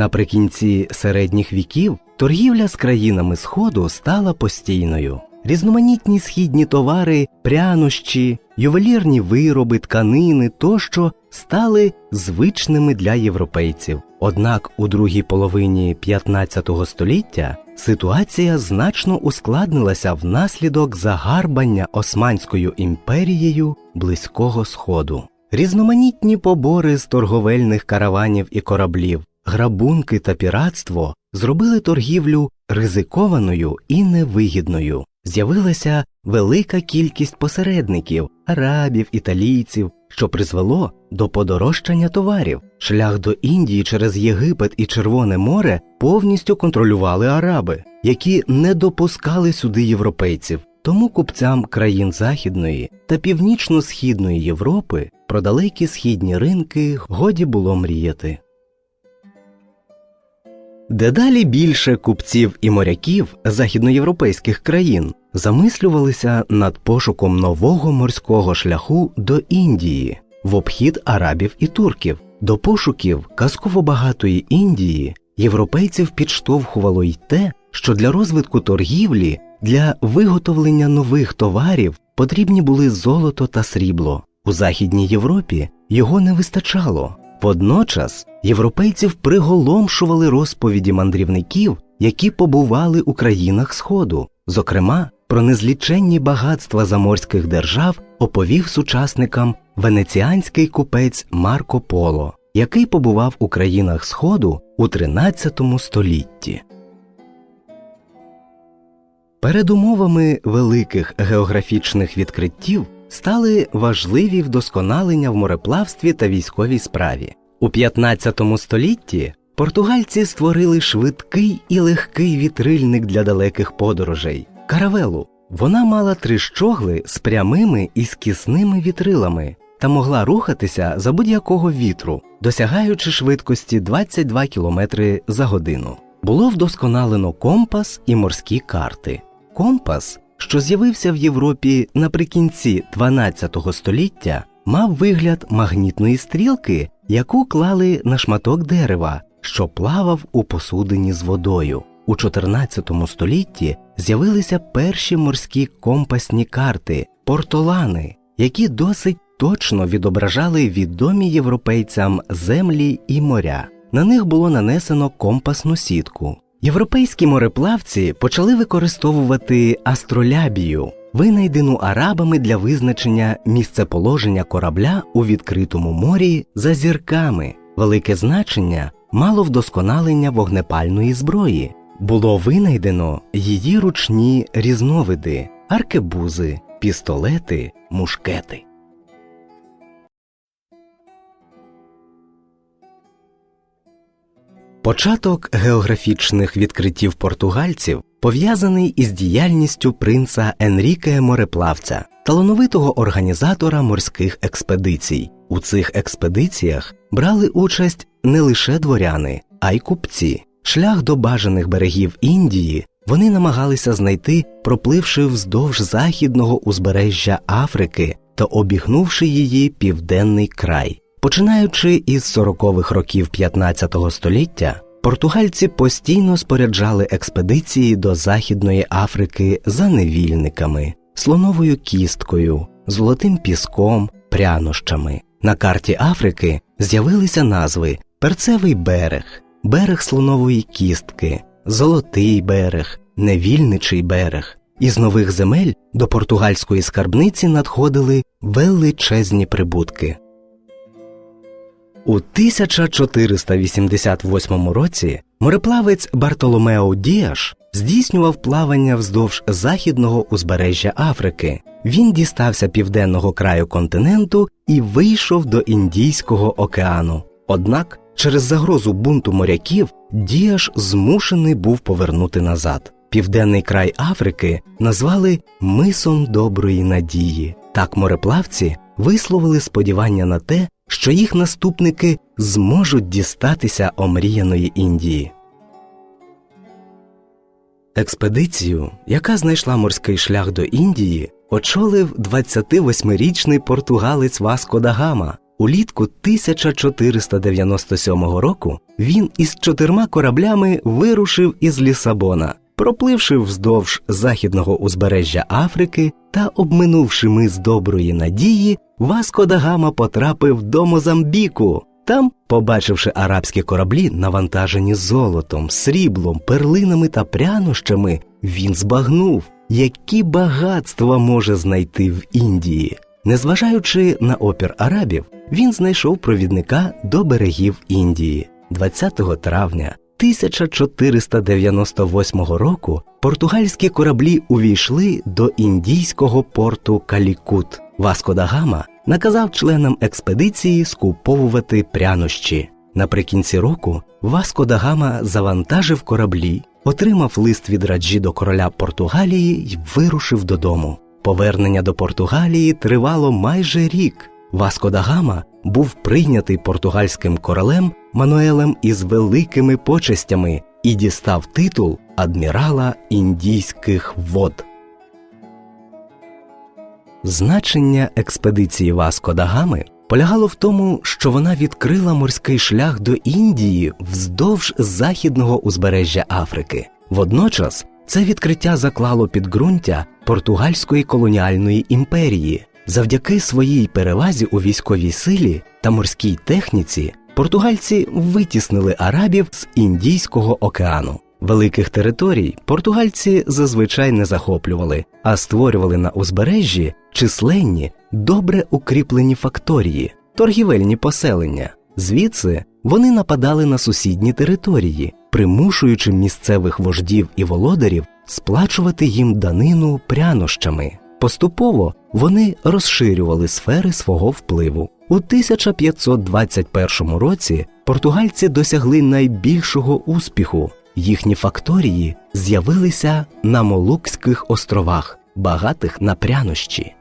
Наприкінці середніх віків торгівля з країнами Сходу стала постійною. Різноманітні східні товари, прянощі, ювелірні вироби, тканини тощо стали звичними для європейців. Однак у другій половині 15 століття ситуація значно ускладнилася внаслідок загарбання Османською імперією Близького Сходу. Різноманітні побори з торговельних караванів і кораблів, грабунки та піратство зробили торгівлю ризикованою і невигідною. З'явилася велика кількість посередників, арабів, італійців, що призвело до подорожчання товарів. Шлях до Індії через Єгипет і Червоне море повністю контролювали араби, які не допускали сюди європейців. Тому купцям країн Західної та Північно-східної Європи про далекі східні ринки годі було мріяти. Дедалі більше купців і моряків західноєвропейських країн замислювалися над пошуком нового морського шляху до Індії в обхід арабів і турків. До пошуків казково багатої Індії європейців підштовхувало й те, що для розвитку торгівлі, для виготовлення нових товарів потрібні були золото та срібло. У Західній Європі його не вистачало. Водночас європейців приголомшували розповіді мандрівників, які побували у країнах Сходу. Зокрема, про незліченні багатства заморських держав оповів сучасникам венеціанський купець Марко Поло, який побував у країнах Сходу у 13 столітті. Передумовами великих географічних відкриттів стали важливі вдосконалення в мореплавстві та військовій справі. У 15 столітті португальці створили швидкий і легкий вітрильник для далеких подорожей каравелу. Вона мала три щогли з прямими і скісними вітрилами та могла рухатися за будь-якого вітру, досягаючи швидкості 22 км за годину. Було вдосконалено компас і морські карти. Компас, що з'явився в Європі наприкінці 12 століття, мав вигляд магнітної стрілки, яку клали на шматок дерева, що плавав у посудині з водою. У 14 столітті з'явилися перші морські компасні карти портолани, які досить точно відображали відомі європейцям землі і моря. На них було нанесено компасну сітку. Європейські мореплавці почали використовувати астролябію, винайдену арабами для визначення місцеположення корабля у відкритому морі за зірками. Велике значення мало вдосконалення вогнепальної зброї. Було винайдено її ручні різновиди аркебузи, пістолети, мушкети. Початок географічних відкриттів португальців пов'язаний із діяльністю принца Енріке Мореплавця, талановитого організатора морських експедицій. У цих експедиціях брали участь не лише дворяни, а й купці. Шлях до бажаних берегів Індії вони намагалися знайти, пропливши вздовж західного узбережжя Африки та обігнувши її південний край. Починаючи із 40-х років 15 століття, португальці постійно споряджали експедиції до Західної Африки за невільниками, слоновою кісткою, золотим піском, прянощами. На карті Африки з'явилися назви Перцевий берег, берег слонової кістки, Золотий берег, Невільничий берег. Із нових земель до португальської скарбниці надходили величезні прибутки. У 1488 році мореплавець Бартоломео Діаш здійснював плавання вздовж західного узбережжя Африки. Він дістався південного краю континенту і вийшов до Індійського океану. Однак через загрозу бунту моряків Діаш змушений був повернути назад. Південний край Африки назвали Мисом Доброї Надії. Так мореплавці висловили сподівання на те, що їх наступники зможуть дістатися омріяної Індії. Експедицію, яка знайшла морський шлях до Індії, очолив 28-річний португалець Васко да Гама. Улітку 1497 року він із чотирма кораблями вирушив із Лісабона, пропливши вздовж західного узбережжя Африки та обминувши мис доброї надії, Васко да Гама потрапив до Мозамбіку. Там, побачивши арабські кораблі, навантажені золотом, сріблом, перлинами та прянощами, він збагнув, які багатства може знайти в Індії. Незважаючи на опір арабів, він знайшов провідника до берегів Індії 20 травня 1498 року. Португальські кораблі увійшли до індійського порту Калікут. Васко да Гама наказав членам експедиції скуповувати прянощі. Наприкінці року Васко да Гама завантажив кораблі, отримав лист від раджі до короля Португалії й вирушив додому. Повернення до Португалії тривало майже рік. Васко да Гама був прийнятий португальським королем Мануелем із великими почестями і дістав титул адмірала індійських вод. Значення експедиції Васко да Гами полягало в тому, що вона відкрила морський шлях до Індії вздовж західного узбережжя Африки. Водночас це відкриття заклало підґрунтя португальської колоніальної імперії. Завдяки своїй перевазі у військовій силі та морській техніці португальці витіснили арабів з Індійського океану. Великих територій португальці зазвичай не захоплювали, а створювали на узбережжі численні, добре укріплені факторії, торгівельні поселення. Звідси вони нападали на сусідні території, примушуючи місцевих вождів і володарів сплачувати їм данину прянощами. Поступово вони розширювали сфери свого впливу. У 1521 році португальці досягли найбільшого успіху. Їхні факторії з'явилися на Молукських островах, багатих на прянощі.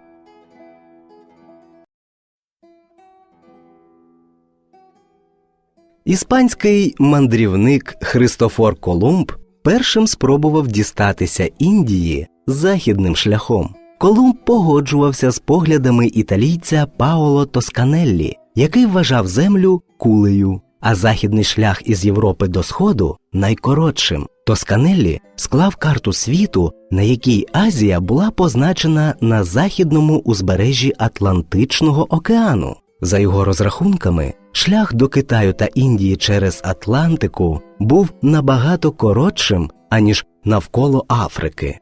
Іспанський мандрівник Христофор Колумб першим спробував дістатися Індії західним шляхом. Колумб погоджувався з поглядами італійця Паоло Тосканеллі, який вважав землю кулею, а західний шлях із Європи до Сходу найкоротшим. Тосканеллі склав карту світу, на якій Азія була позначена на західному узбережжі Атлантичного океану. За його розрахунками, шлях до Китаю та Індії через Атлантику був набагато коротшим, аніж навколо Африки.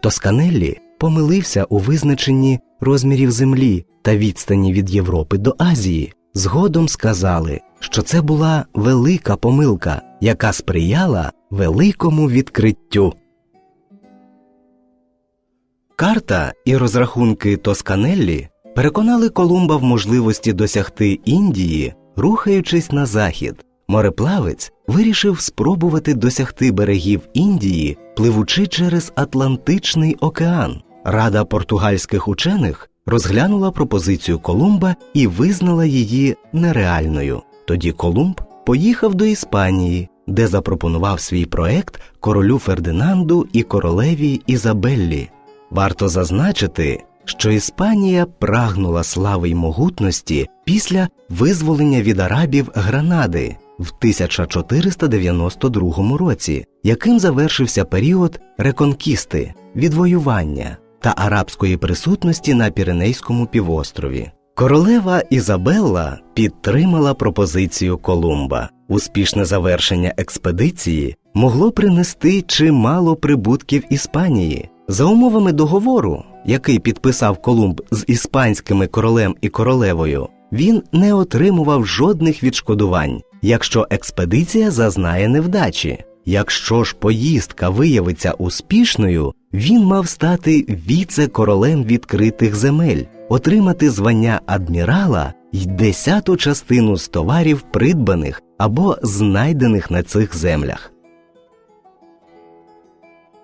Тосканеллі помилився у визначенні розмірів землі та відстані від Європи до Азії. Згодом сказали, що це була велика помилка, яка сприяла великому відкриттю. Карта і розрахунки Тосканеллі переконали Колумба в можливості досягти Індії, рухаючись на захід. Мореплавець вирішив спробувати досягти берегів Індії, пливучи через Атлантичний океан. Рада португальських учених розглянула пропозицію Колумба і визнала її нереальною. Тоді Колумб поїхав до Іспанії, де запропонував свій проект королю Фердинанду і королеві Ізабеллі. Варто зазначити, що Іспанія прагнула слави й могутності після визволення від арабів Гранади в 1492 році, яким завершився період реконкісти, відвоювання та арабської присутності на Піренейському півострові. Королева Ізабелла підтримала пропозицію Колумба. Успішне завершення експедиції могло принести чимало прибутків Іспанії. За умовами договору, який підписав Колумб з іспанськими королем і королевою, він не отримував жодних відшкодувань, якщо експедиція зазнає невдачі. Якщо ж поїздка виявиться успішною, він мав стати віце-королем відкритих земель, отримати звання адмірала й десяту частину з товарів, придбаних або знайдених на цих землях.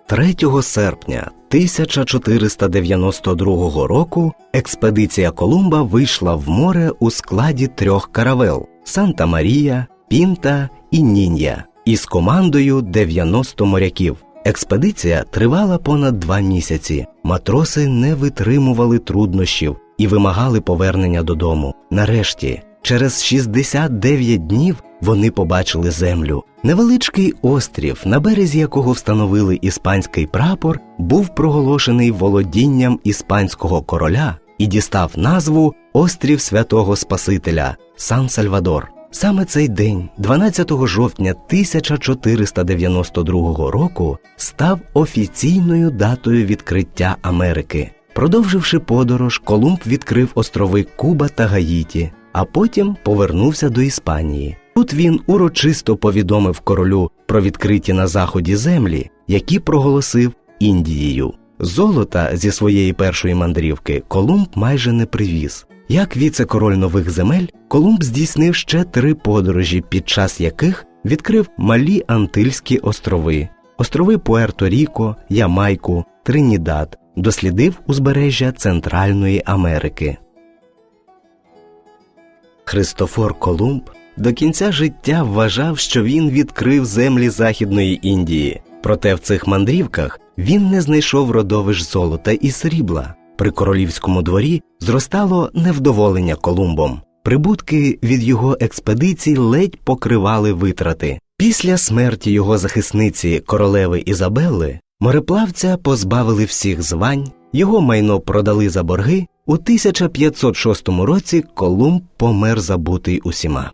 3 серпня 1492 року експедиція Колумба вийшла в море у складі трьох каравел Санта Марія, Пінта і Нінья із командою 90 моряків. Експедиція тривала понад два місяці. Матроси не витримували труднощів і вимагали повернення додому. Нарешті, через 69 днів вони побачили землю. Невеличкий острів, на березі якого встановили іспанський прапор, був проголошений володінням іспанського короля і дістав назву Острів Святого Спасителя Сан Сальвадор. Саме цей день, 12 жовтня 1492 року, став офіційною датою відкриття Америки. Продовживши подорож, Колумб відкрив острови Куба та Гаїті, а потім повернувся до Іспанії. Тут він урочисто повідомив королю про відкриті на заході землі, які проголосив Індією. Золота зі своєї першої мандрівки Колумб майже не привіз. Як віце-король нових земель, Колумб здійснив ще три подорожі, під час яких відкрив малі Антильські острови, острови Пуерто-Ріко, Ямайку, Тринідад, дослідив узбережжя Центральної Америки. Христофор Колумб до кінця життя вважав, що він відкрив землі Західної Індії, проте в цих мандрівках він не знайшов родовищ золота і срібла. При королівському дворі зростало невдоволення Колумбом. Прибутки від його експедицій ледь покривали витрати. Після смерті його захисниці королеви Ізабелли мореплавця позбавили всіх звань, його майно продали за борги. У 1506 році Колумб помер забутий усіма.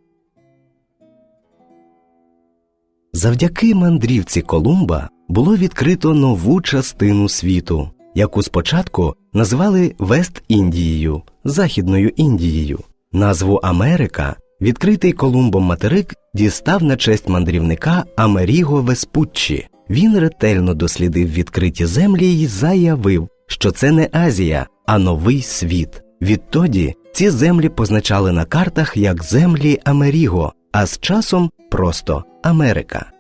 Завдяки мандрівці Колумба було відкрито нову частину світу, яку спочатку називали Вест-Індією, Західною Індією. Назву Америка відкритий Колумбом материк дістав на честь мандрівника Амеріго Веспуччі. Він ретельно дослідив відкриті землі і заявив, що це не Азія, а новий світ. Відтоді ці землі позначали на картах як землі Амеріго, а з часом просто Америка.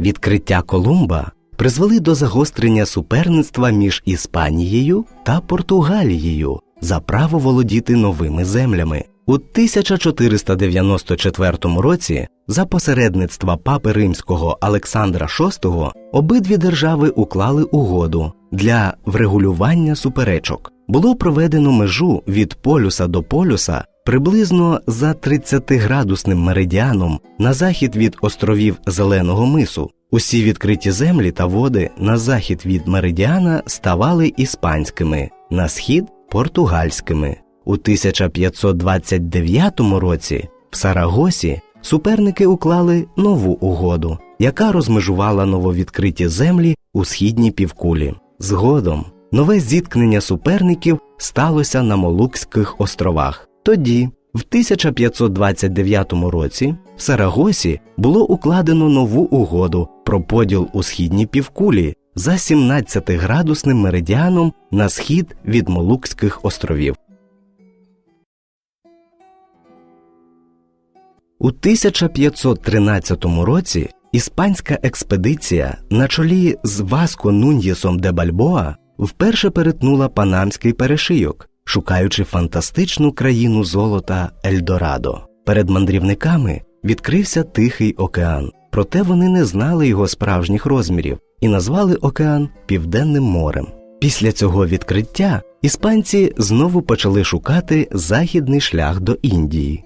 Відкриття Колумба призвели до загострення суперництва між Іспанією та Португалією за право володіти новими землями. У 1494 році за посередництва папи римського Олександра VI обидві держави уклали угоду для врегулювання суперечок. Було проведено межу від полюса до полюса приблизно за 30-градусним меридіаном на захід від островів Зеленого мису. Усі відкриті землі та води на захід від меридіана ставали іспанськими, на схід португальськими. У 1529 році в Сарагосі суперники уклали нову угоду, яка розмежувала нововідкриті землі у східній півкулі. Згодом нове зіткнення суперників сталося на Молукських островах. Тоді, в 1529 році, в Сарагосі було укладено нову угоду про поділ у східній півкулі за 17-градусним меридіаном на схід від Молукських островів. У 1513 році іспанська експедиція на чолі з Васко Нуньєсом де Бальбоа вперше перетнула Панамський перешийок, шукаючи фантастичну країну золота Ельдорадо. Перед мандрівниками відкрився Тихий океан, проте вони не знали його справжніх розмірів і назвали океан Південним морем. Після цього відкриття іспанці знову почали шукати західний шлях до Індії.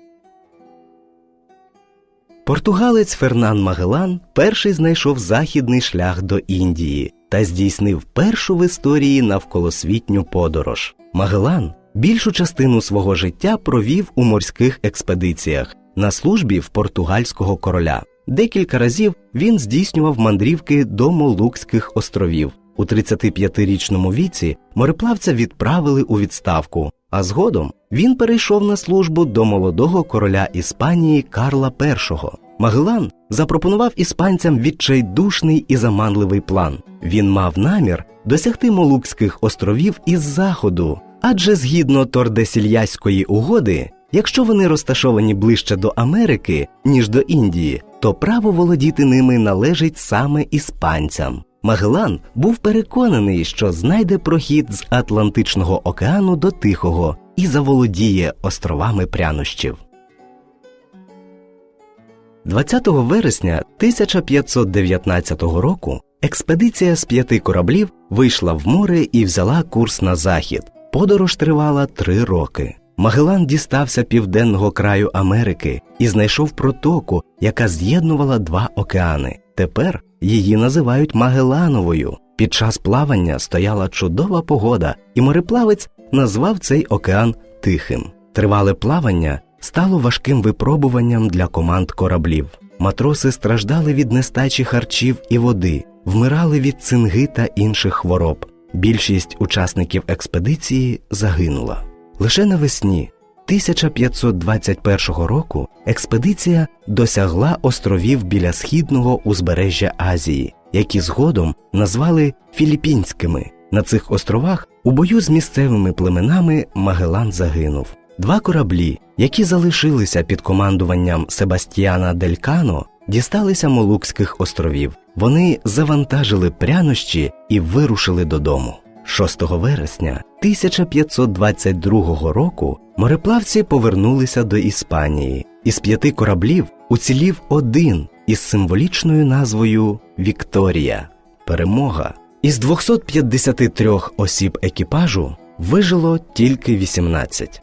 Португалець Фернан Магелан перший знайшов західний шлях до Індії та здійснив першу в історії навколосвітню подорож. Магелан більшу частину свого життя провів у морських експедиціях на службі в португальського короля. Декілька разів він здійснював мандрівки до Молукських островів. У 35-річному віці мореплавця відправили у відставку, а згодом він перейшов на службу до молодого короля Іспанії Карла І. Магелан запропонував іспанцям відчайдушний і заманливий план. Він мав намір досягти Молукських островів із заходу, адже згідно Тордесільяської угоди, якщо вони розташовані ближче до Америки, ніж до Індії, то право володіти ними належить саме іспанцям. Магелан був переконаний, що знайде прохід з Атлантичного океану до Тихого і заволодіє островами прянощів. 20 вересня 1519 року Експедиція з п'яти кораблів вийшла в море і взяла курс на захід. Подорож тривала три роки. Магелан дістався південного краю Америки і знайшов протоку, яка з'єднувала два океани. Тепер її називають Магелановою. Під час плавання стояла чудова погода, і мореплавець назвав цей океан Тихим. Тривале плавання стало важким випробуванням для команд кораблів. Матроси страждали від нестачі харчів і води, вмирали від цинги та інших хвороб. Більшість учасників експедиції загинула. Лише навесні 1521 року експедиція досягла островів біля східного узбережжя Азії, які згодом назвали Філіппінськими. На цих островах у бою з місцевими племенами Магелан загинув. Два кораблі, які залишилися під командуванням Себастьяна Дель Кано, дісталися Молукських островів. Вони завантажили прянощі і вирушили додому. 6 вересня 1522 року мореплавці повернулися до Іспанії. Із п'яти кораблів уцілів один із символічною назвою Вікторія Перемога. Із 253 осіб екіпажу вижило тільки 18.